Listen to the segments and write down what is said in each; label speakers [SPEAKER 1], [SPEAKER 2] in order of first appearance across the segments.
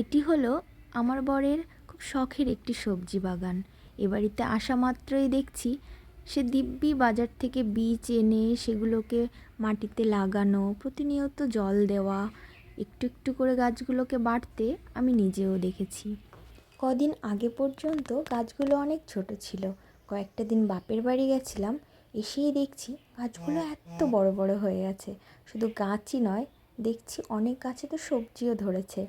[SPEAKER 1] এটি হলো আমার বরের খুব শখের একটি সবজি বাগান। এ বাড়িতে আসা মাত্রই দেখছি সে দিব্যি বাজার থেকে বীজ এনে সেগুলোকে মাটিতে লাগানো, প্রতিনিয়ত জল দেওয়া, একটু একটু করে গাছগুলোকে বাড়তে আমি নিজেও দেখেছি। কদিন আগে পর্যন্ত গাছগুলো অনেক ছোট ছিল। কয়েকটা দিন বাপের বাড়ি গেছিলাম, এসেই দেখছি গাছগুলো এত বড় বড় হয়ে গেছে শুধু গাছই নয়, দেখছি অনেক গাছে তো সবজিও ধরেছে।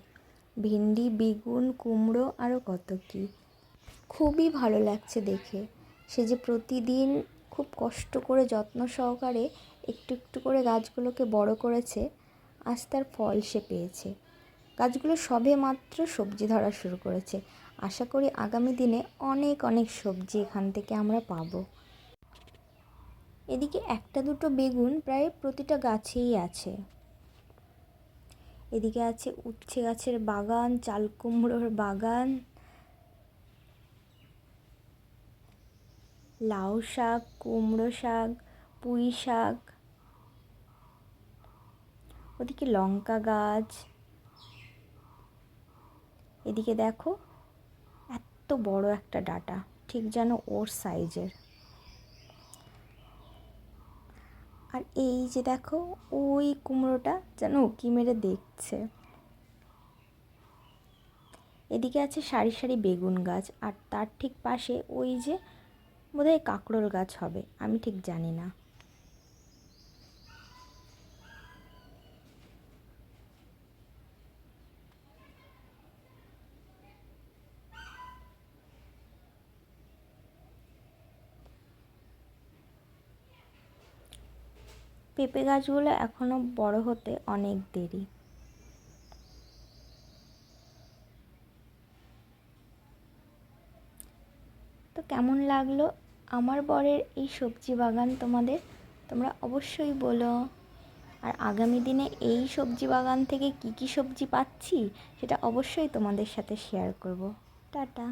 [SPEAKER 1] ভেন্ডি, বেগুন, কুমড়ো আরও কত কী। খুবই ভালো লাগছে দেখে। সে যে প্রতিদিন খুব কষ্ট করে যত্ন সহকারে একটু একটু করে গাছগুলোকে বড় করেছে, আজ তার ফল সে পেয়েছে। গাছগুলো সবে মাত্র সবজি ধরা শুরু করেছে। আশা করি আগামী দিনে অনেক অনেক সবজি এখান থেকে আমরা পাবো। এদিকে একটা দুটো বেগুন প্রায় প্রতিটা গাছেই আছে। এদিকে আছে উচ্ছে গাছের বাগান, চাল কুমড়োর বাগান, লাউ শাক, কুমড়ো শাক, পুঁই শাক, ওদিকে লঙ্কা গাছ। এদিকে দেখো, এত বড় একটা ডাটা, ঠিক যেন ওর সাইজের আর এই যে দেখো, ওই কুমড়োটা যেন উকি মেরে দেখছে। এদিকে আছে সারি সারি বেগুন গাছ, আর তার ঠিক পাশে ওই যে বোধহয় কাঁকরোল গাছ হবে, আমি ঠিক জানি না। পেঁপে গাছগুলো এখনও বড় হতে অনেক দেরি। তো কেমন লাগল আমার বরের এই সবজি বাগান তোমাদের? তোমরা অবশ্যই বলো। আর আগামী দিনে এই সবজি বাগান থেকে কি কি সবজি পাচ্ছি, সেটা অবশ্যই তোমাদের সাথে শেয়ার করব। টাটা।